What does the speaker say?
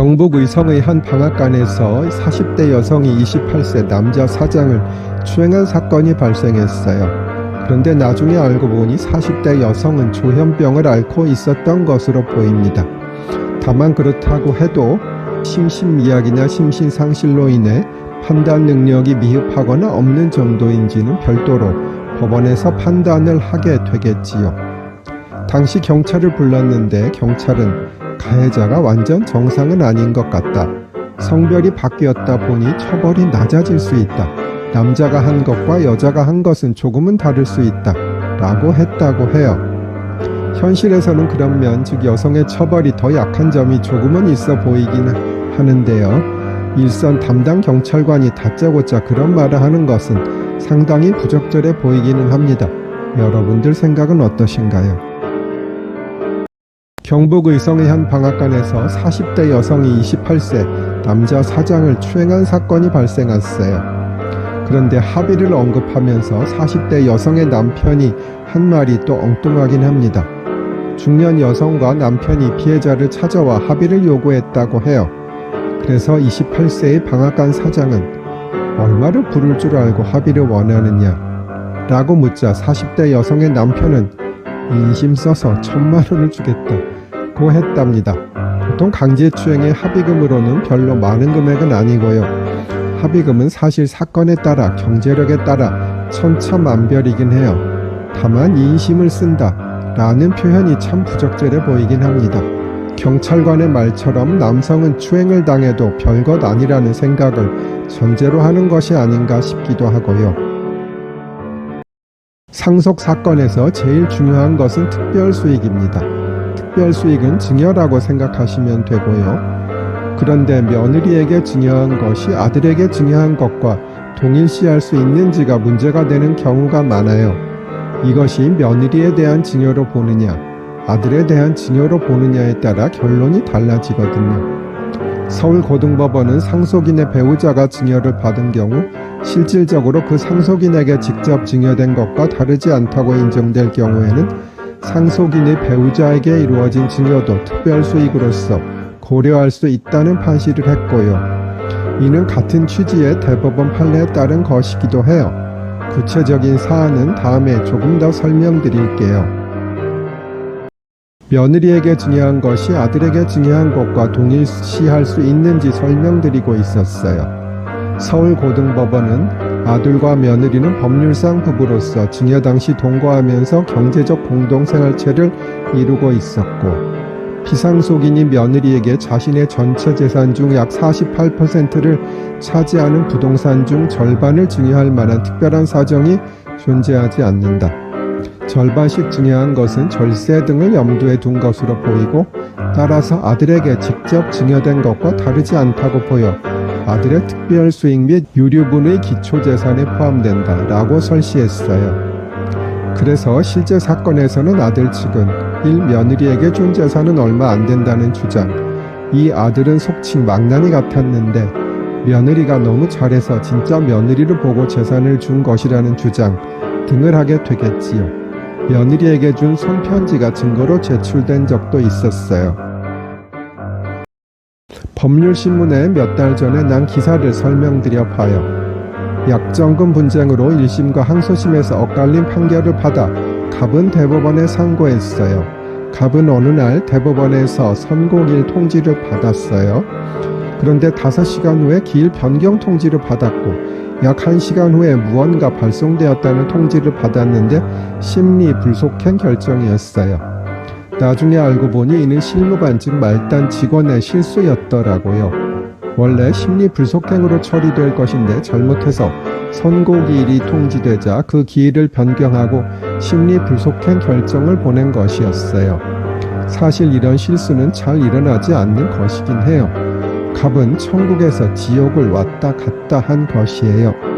경북 의성의 한 방앗간에서 40대 여성이 28세 남자 사장을 추행한 사건이 발생했어요. 그런데 나중에 알고 보니 40대 여성은 조현병을 앓고 있었던 것으로 보입니다. 다만 그렇다고 해도 심신미약이나 심신상실로 인해 판단 능력이 미흡하거나 없는 정도인지는 별도로 법원에서 판단을 하게 되겠지요. 당시 경찰을 불렀는데 경찰은 가해자가 완전 정상은 아닌 것 같다. 성별이 바뀌었다 보니 처벌이 낮아질 수 있다. 남자가 한 것과 여자가 한 것은 조금은 다를 수 있다. 라고 했다고 해요. 현실에서는 그런 면, 즉 여성의 처벌이 더 약한 점이 조금은 있어 보이긴 하는데요. 일선 담당 경찰관이 다짜고짜 그런 말을 하는 것은 상당히 부적절해 보이기는 합니다. 여러분들 생각은 어떠신가요? 경북 의성의 한 방앗간에서 40대 여성이 28세 남자 사장을 추행한 사건이 발생했어요. 그런데 합의를 언급하면서 40대 여성의 남편이 한 말이 또 엉뚱하긴 합니다. 중년 여성과 남편이 피해자를 찾아와 합의를 요구했다고 해요. 그래서 28세의 방앗간 사장은 얼마를 부를 줄 알고 합의를 원하느냐 라고 묻자 40대 여성의 남편은 인심 써서 천만 원을 주겠다 고 했답니다. 보통 강제추행의 합의금으로는 별로 많은 금액은 아니고요. 합의금은 사실 사건에 따라 경제력에 따라 천차만별이긴 해요. 다만 인심을 쓴다 라는 표현이 참 부적절해 보이긴 합니다. 경찰관의 말처럼 남성은 추행을 당해도 별것 아니라는 생각을 전제로 하는 것이 아닌가 싶기도 하고요. 상속 사건에서 제일 중요한 것은 특별 수익입니다. 특별 수익은 증여라고 생각하시면 되고요. 그런데 며느리에게 증여한 것이 아들에게 증여한 것과 동일시할 수 있는지가 문제가 되는 경우가 많아요. 이것이 며느리에 대한 증여로 보느냐, 아들에 대한 증여로 보느냐에 따라 결론이 달라지거든요. 서울고등법원은 상속인의 배우자가 증여를 받은 경우 실질적으로 그 상속인에게 직접 증여된 것과 다르지 않다고 인정될 경우에는 상속인의 배우자에게 이루어진 증여도 특별 수익으로서 고려할 수 있다는 판시를 했고요. 이는 같은 취지의 대법원 판례에 따른 것이기도 해요. 구체적인 사안은 다음에 조금 더 설명드릴게요. 며느리에게 증여한 것이 아들에게 증여한 것과 동일시할 수 있는지 설명드리고 있었어요. 서울고등법원은 아들과 며느리는 법률상 부부로서 증여 당시 동거하면서 경제적 공동생활체를 이루고 있었고 피상속인이 며느리에게 자신의 전체 재산 중 약 48%를 차지하는 부동산 중 절반을 증여할 만한 특별한 사정이 존재하지 않는다. 절반씩 증여한 것은 절세 등을 염두에 둔 것으로 보이고 따라서 아들에게 직접 증여된 것과 다르지 않다고 보여 아들의 특별 수익 및 유류분의 기초재산에 포함된다 라고 설시했어요. 그래서 실제 사건에서는 아들 측은 1. 며느리에게 준 재산은 얼마 안 된다는 주장 2. 아들은 속칭 망나니 같았는데 며느리가 너무 잘해서 진짜 며느리를 보고 재산을 준 것이라는 주장 등을 하게 되겠지요. 며느리에게 준 손편지가 증거로 제출된 적도 있었어요. 법률신문에 몇 달 전에 난 기사를 설명드려 봐요. 약정금 분쟁으로 1심과 항소심에서 엇갈린 판결을 받아 갑은 대법원에 상고했어요. 갑은 어느 날 대법원에서 선고일 통지를 받았어요. 그런데 5시간 후에 기일 변경 통지를 받았고 약 1시간 후에 무언가 발송되었다는 통지를 받았는데 심리 불속행 결정이었어요. 나중에 알고 보니 이는 실무관 즉 말단 직원의 실수였더라고요. 원래 심리 불속행으로 처리될 것인데 잘못해서 선고기일이 통지되자 그 기일을 변경하고 심리 불속행 결정을 보낸 것이었어요. 사실 이런 실수는 잘 일어나지 않는 것이긴 해요. 갑은 천국에서 지옥을 왔다 갔다 한 것이에요.